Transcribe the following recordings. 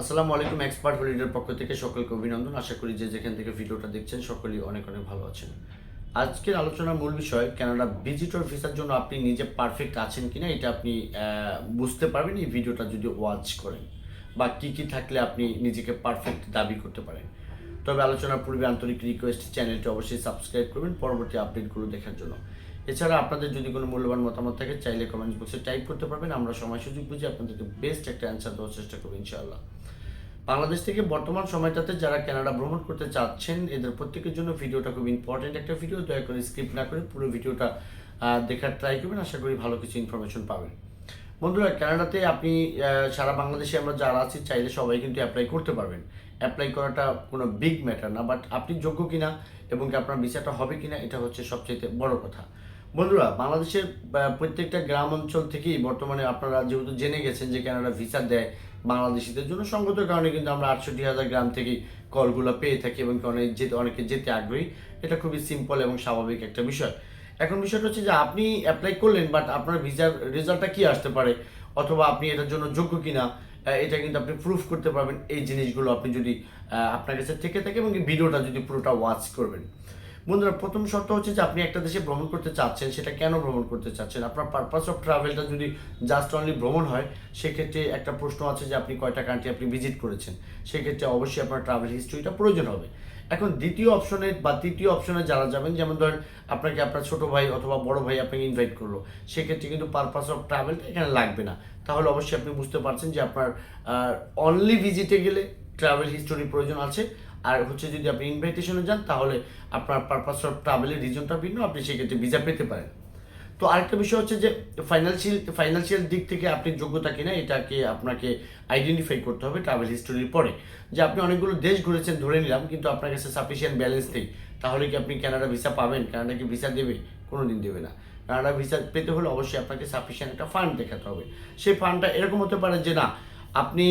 আসসালামু আলাইকুম এক্সপার্ট হলিডের পক্ষ থেকে সকলকে অভিনন্দন। আশা করি যে যেখান থেকে ভিডিওটা দেখছেন, সকলেই অনেক অনেক ভালো আছেন। আজকের আলোচনার মূল বিষয় কানাডা ভিজিটর ভিসার জন্য আপনি নিজে পারফেক্ট আছেন কিনা, এটা আপনি বুঝতে পারবেন। এই ভিডিওটা যদি ওয়াচ করেন, বা কি কি থাকলে আপনি নিজেকে পারফেক্ট দাবি করতে পারেন। তবে আলোচনার পূর্বে আন্তরিক রিকোয়েস্ট চ্যানেলটি অবশ্যই সাবস্ক্রাইব করবেন, পরবর্তী আপডেটগুলো দেখার জন্য। এছাড়া আপনাদের যদি কোনো মূল্যবান মতামত থাকে, চাইলে কমেন্ট বক্সে টাইপ করতে পারবেন। আমরা সময় সুযোগ বুঝে আপনাদেরকে বেস্ট একটা অ্যান্সার দেওয়ার চেষ্টা করব ইনশাআল্লাহ। বাংলাদেশ থেকে বর্তমান সময়টাতে যারা কানাডা ভ্রমণ করতে চাচ্ছেন, এদের প্রত্যেকের জন্য ভিডিওটা খুব ইম্পর্টেন্ট একটা ভিডিও দয়া করে স্কিপ না করে পুরো ভিডিওটা দেখার ট্রাই করবেন। আশা করি ভালো কিছু ইনফরমেশন পাবেন। বন্ধুরা কানাডাতে আপনি সারা বাংলাদেশে আমরা যারা আছি, চাইলে সবাই কিন্তু অ্যাপ্লাই করতে পারবেন। অ্যাপ্লাই করাটা কোনো বিগ ম্যাটার না বাট আপনি যোগ্য কিনা এবং আপনার ভিসাটা হবে কিনা, এটা হচ্ছে সবচেয়ে বড় কথা। বন্ধুরা, বাংলাদেশের প্রত্যেকটা গ্রাম অঞ্চল থেকেই বর্তমানে আপনারা যেহেতু জেনে গেছেন যে কানাডা ভিসা দেয় বাংলাদেশিদের জন্য সঙ্গত কারণে কিন্তু আমরা আটষট্টি হাজার গ্রাম থেকেই কলগুলো পেয়ে থাকি এবং অনেক যেতে, অনেকে যেতে আগ্রহী। এটা খুবই সিম্পল এবং স্বাভাবিক একটা বিষয়। এখন বিষয়টা হচ্ছে যে আপনি অ্যাপ্লাই করলেন বাট আপনার ভিসার রেজাল্টটা কী আসতে পারে? অথবা আপনি এটার জন্য যোগ্য কিনা? এটা কিন্তু আপনি প্রুফ করতে পারবেন। এই জিনিসগুলো আপনি যদি আপনার কাছে থেকে থাকে এবং ভিডিওটা যদি পুরোটা ওয়াচ করবেন। বন্ধুরা, প্রথম শর্ত হচ্ছে যে আপনি একটা দেশে ভ্রমণ করতে চাচ্ছেন, সেটা কেন ভ্রমণ করতে চাচ্ছেন? আপনার পারপাস অফ ট্রাভেলটা যদি জাস্ট অনলি ভ্রমণ হয়, সেক্ষেত্রে একটা প্রশ্ন আছে যে আপনি কয়টা কান্ট্রি আপনি ভিজিট করেছেন? সেক্ষেত্রে অবশ্যই আপনার ট্রাভেল হিস্ট্রিটা প্রয়োজন হবে। এখন দ্বিতীয় অপশনে বা তৃতীয় অপশনে যারা যাবেন, যেমন ধরেন আপনাকে আপনার ছোট ভাই অথবা বড় ভাই আপনাকে ইনভাইট করল, সেক্ষেত্রে কিন্তু পারপাস অফ ট্রাভেলটা এখানে লাগবে না। তাহলে অবশ্যই আপনি বুঝতে পারছেন যে আপনার অনলি ভিজিটে গেলে ট্রাভেল হিস্টোরি প্রয়োজন আছে আর হচ্ছে যদি আপনি ইনভাইটেশনে যান, তাহলে আপনার পারপাস অফ ট্রাভেলের রিজনটা ভিন্ন, আপনি সেক্ষেত্রে ভিসা পেতে পারেন। তো আরেকটা বিষয় হচ্ছে যে ফাইন্যান্সিয়াল ফাইন্যান্সিয়াল দিক থেকে আপনি যোগ্যতা কিনা, এটাকে আপনাকে আইডেন্টিফাই করতে হবে ট্রাভেল হিস্টোরির পরে। যে আপনি অনেকগুলো দেশ ঘুরেছেন, ধরে নিলাম, কিন্তু আপনার কাছে সাফিসিয়েন্ট ব্যালেন্স নেই, তাহলে কি আপনি কানাডা ভিসা পাবেন? কানাডা কি ভিসা দেবে? কোনো দিন দেবে না। কানাডা ভিসা পেতে হলে অবশ্যই আপনাকে সাফিসিয়েন্ট একটা ফান্ড দেখাতে হবে। সেই ফান্ডটা এরকম হতে পারে যে না আপনি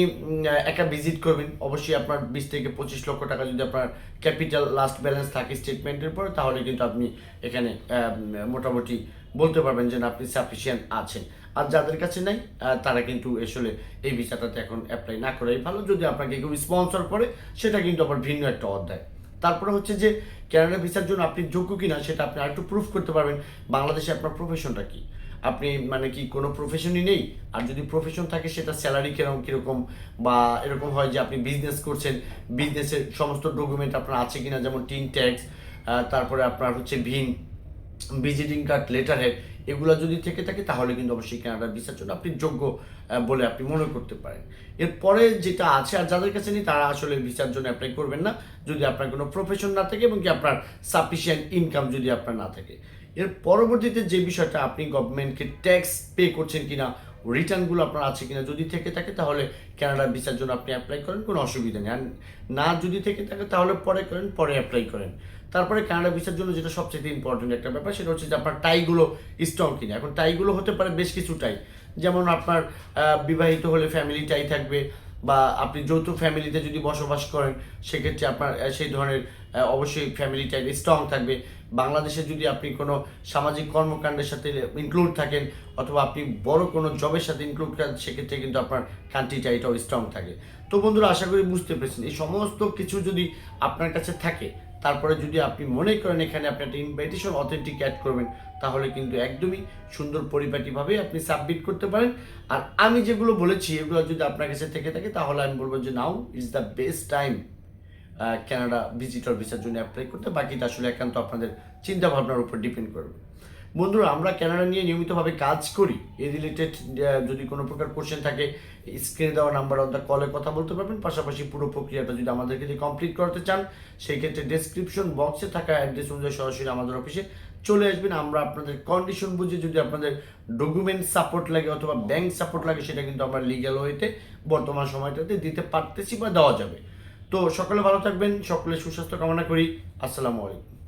একা ভিজিট করবেন, অবশ্যই আপনার বিশ থেকে পঁচিশ লক্ষ টাকা যদি আপনার ক্যাপিটাল লাস্ট ব্যালেন্স থাকে স্টেটমেন্টের পরে তাহলে কিন্তু আপনি এখানে মোটামুটি বলতে পারবেন যে আপনি সাফিসিয়েন্ট আছেন। আর যাদের কাছে নাই তারা কিন্তু আসলে এই ভিসাটাতে এখন অ্যাপ্লাই না করাই ভালো। যদি আপনাকে কেউ স্পন্সর করে, সেটা কিন্তু আবার ভিন্ন একটা অধ্যায়। তারপরে হচ্ছে যে ক্যানাডা ভিসার জন্য আপনি যোগ্য কিনা, সেটা আপনি আরেকটু প্রুফ করতে পারবেন। বাংলাদেশে আপনার প্রফেশনটা কি? আপনি মানে কি কোনো প্রফেশনই নেই? আর যদি প্রফেশন থাকে, সেটা স্যালারি কীরকম কীরকম? বা এরকম হয় যে আপনি বিজনেস করছেন বিজনেসের সমস্ত ডকুমেন্ট আপনার আছে কিনা, যেমন টিন ট্যাক্স তারপরে আপনার হচ্ছে ভিন ভিজিটিং কার্ড লেটার হেড এগুলো যদি থেকে থাকে, তাহলে কিন্তু অবশ্যই কানাডার ভিসার জন্য আপনি যোগ্য বলে আপনি মনে করতে পারেন। এরপরে যেটা আছে, আর যাদের কাছে নেই, তারা আসলে ভিসার জন্য অ্যাপ্লাই করবেন না, যদি আপনার কোনো প্রফেশন না থাকে এবং কি আপনার সাফিসিয়েন্ট ইনকাম যদি আপনার না থাকে। এর পরবর্তীতে যে বিষয়টা আপনি গভর্নমেন্টকে ট্যাক্স পে করছেন কিনা রিটার্নগুলো আপনার আছে কিনা, যদি থেকে থাকে তাহলে কানাডা ভিসার জন্য আপনি অ্যাপ্লাই করেন, কোনো অসুবিধা নেই। আর না যদি থেকে থাকে তাহলে পরে করেন, পরে অ্যাপ্লাই করেন। তারপরে কানাডা ভিসার জন্য যেটা সবচেয়ে ইম্পর্টেন্ট একটা ব্যাপার, সেটা হচ্ছে যে আপনার টাইগুলো স্ট্রং কিনা। এখন টাইগুলো হতে পারে বেশ কিছু টাই যেমন আপনার বিবাহিত হলে ফ্যামিলি টাই থাকবে বা আপনি যৌথ ফ্যামিলিতে যদি বসবাস করেন, সেক্ষেত্রে আপনার সেই ধরনের অবশ্যই ফ্যামিলি টাইপ স্ট্রং থাকবে। বাংলাদেশে যদি আপনি কোনো সামাজিক কর্মকাণ্ডের সাথে ইনক্লুড থাকেন, অথবা আপনি বড় কোনো জবের সাথে ইনক্লুড থাকেন সেক্ষেত্রে কিন্তু আপনার কান্ট্রিটা এটাও স্ট্রং থাকে। তো বন্ধুরা, আশা করি বুঝতে পেরেছেন। এই সমস্ত কিছু যদি আপনার কাছে থাকে তারপরে যদি আপনি মনে করেন এখানে আপনি একটা ইনভাইটেশন অথেন্টিক অ্যাড করবেন, তাহলে কিন্তু একদমই সুন্দর পরিপাটিভাবে আপনি সাবমিট করতে পারেন। আর আমি যেগুলো বলেছি, এগুলো যদি আপনার কাছে থেকে থাকে, তাহলে আমি বলব যে now is the best time Canada visitor ভিসার জন্য অ্যাপ্লাই করতে। বাকিটা আসলে একান্ত আপনাদের চিন্তাভাবনার উপর ডিপেন্ড করবে। বন্ধুরা, আমরা কানাডা নিয়ে নিয়মিতভাবে কাজ করি। এই রিলেটেড যদি কোনো প্রকার কোশ্চেন থাকে স্ক্রিনে দেওয়া নাম্বার অন দ্য কলে কথা বলতে পারবেন। পাশাপাশি পুরো প্রক্রিয়াটা যদি আমাদেরকে দিয়ে কমপ্লিট করতে চান, সেই ক্ষেত্রে ডেসক্রিপশন বক্সে থাকা অ্যাড্রেস অনুযায়ী সরাসরি আমাদের অফিসে চলে আসবেন। আমরা আপনাদের কন্ডিশন বুঝে যদি আপনাদের ডকুমেন্ট সাপোর্ট লাগে অথবা ব্যাংক সাপোর্ট লাগে, সেটা কিন্তু আমরা লিগ্যাল ওয়েতে বর্তমান সময়টাতে দিতে পারতেছি বা দেওয়া যাবে। তো সকলে ভালো থাকবেন সকলে সুস্বাস্থ্য কামনা করি। আসসালামু আলাইকুম।